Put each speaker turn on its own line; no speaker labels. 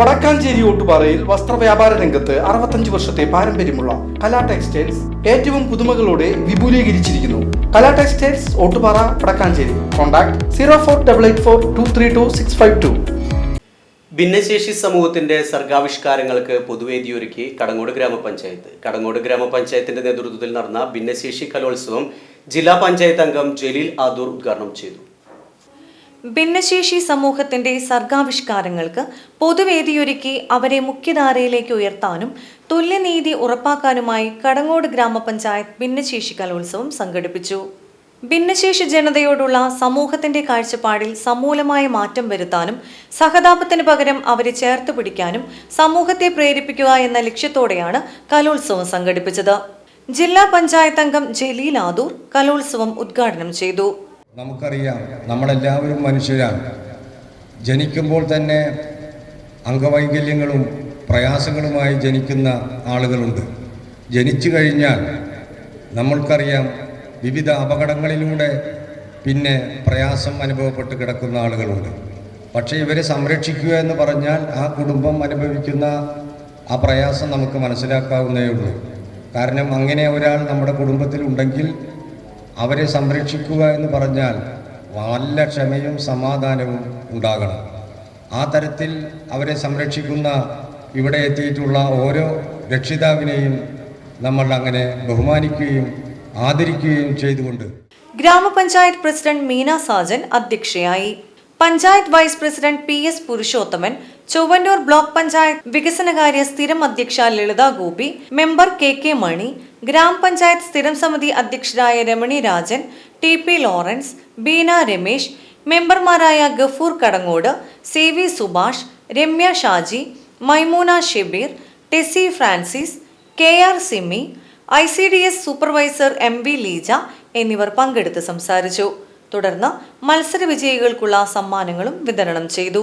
വടക്കാഞ്ചേരി ഓട്ടുപാറയിൽ വസ്ത്രവ്യാപാര രംഗത്ത് അറുപത്തഞ്ച് വർഷത്തെ പാരമ്പര്യമുള്ള കലാ ടെക്സ്റ്റൈൽസ് ഏറ്റവും പുതുമകളോടെ വിപുലീകരിച്ചിരിക്കുന്നു. Kala textiles Ottupara Vadakkanchery. Contact zero four double eight four two three two six five two.
ഭിന്നശേഷി സമൂഹത്തിന്റെ സർഗാവിഷ്കാരങ്ങൾക്ക് പൊതുവേദിയൊരുക്കി കടങ്ങോട് ഗ്രാമപഞ്ചായത്ത്. കടങ്ങോട് ഗ്രാമപഞ്ചായത്തിന്റെ നേതൃത്വത്തിൽ നടന്ന ഭിന്നശേഷി കലോത്സവം ജില്ലാ പഞ്ചായത്ത് അംഗം ജലീൽ ആദൂർ ഉദ്ഘാടനം ചെയ്തു.
ഭിന്നശേഷി സമൂഹത്തിന്റെ സർഗാവിഷ്കാരങ്ങൾക്ക് പൊതുവേദിയൊരുക്കി അവരെ മുഖ്യധാരയിലേക്ക് ഉയർത്താനും തുല്യനീതി ഉറപ്പാക്കാനുമായി കടങ്ങോട് ഗ്രാമപഞ്ചായത്ത് ഭിന്നശേഷി കലോത്സവം സംഘടിപ്പിച്ചു. ഭിന്നശേഷി ജനതയോടുള്ള സമൂഹത്തിന്റെ കാഴ്ചപ്പാടിൽ സമൂലമായ മാറ്റം വരുത്താനും സഹതാപത്തിന് പകരം അവരെ ചേർത്ത് പിടിക്കാനും സമൂഹത്തെ പ്രേരിപ്പിക്കുക എന്ന ലക്ഷ്യത്തോടെയാണ് കലോത്സവം സംഘടിപ്പിച്ചത്. ജില്ലാ പഞ്ചായത്ത് അംഗം ജലീൽ ആദൂർ കലോത്സവം ഉദ്ഘാടനം ചെയ്തു.
നമുക്കറിയാം നമ്മളെല്ലാവരും മനുഷ്യരാണ്. ജനിക്കുമ്പോൾ തന്നെ അംഗവൈകല്യങ്ങളും പ്രയാസങ്ങളുമായി ജനിക്കുന്ന ആളുകളുണ്ട്. ജനിച്ചു കഴിഞ്ഞാൽ നമ്മൾക്കറിയാം വിവിധ അപകടങ്ങളിലൂടെ പിന്നെ പ്രയാസം അനുഭവപ്പെട്ട് കിടക്കുന്ന ആളുകളുണ്ട്. പക്ഷേ ഇവരെ സംരക്ഷിക്കുക എന്ന് പറഞ്ഞാൽ ആ കുടുംബം അനുഭവിക്കുന്ന ആ പ്രയാസം നമുക്ക് മനസ്സിലാക്കാവുന്നേ ഉള്ളൂ. കാരണം അങ്ങനെ ഒരാൾ നമ്മുടെ കുടുംബത്തിൽ ഉണ്ടെങ്കിൽ അവരെ സംരക്ഷിക്കുക എന്ന് പറഞ്ഞാൽ നല്ല ക്ഷമയും സമാധാനവും ഉണ്ടാകണം. ആ തരത്തിൽ അവരെ സംരക്ഷിക്കുന്ന ഇവിടെ എത്തിയിട്ടുള്ള ഓരോ രക്ഷിതാവിനെയും നമ്മൾ അങ്ങനെ ബഹുമാനിക്കുകയും ആദരിക്കുകയും ചെയ്തുകൊണ്ട്.
ഗ്രാമപഞ്ചായത്ത് പ്രസിഡന്റ് മീന സാജൻ അധ്യക്ഷയായി. Panchayat vice president P S Purushothaman Chowwannur block panchayat വികസനകാര്യ സ്ഥിരം അധ്യക്ഷ Lalitha Gopi member K K Mani ഗ്രാമപഞ്ചായത്ത് സ്ഥിരം സമിതി അധ്യക്ഷരായ Ramani Rajan T P Lawrence Beena Ramesh മെമ്പർമാരായ Gafoor Kadangode C V Subhash Ramya Shaji Maimoona Shebeer Tessy Francis K R Simmy I C D S supervisor M V Leeja എന്നിവർ പങ്കെടുത്ത് സംസാരിച്ചു. തുടർന്ന് മത്സര വിജയികൾക്കുള്ള സമ്മാനങ്ങളും വിതരണം ചെയ്തു.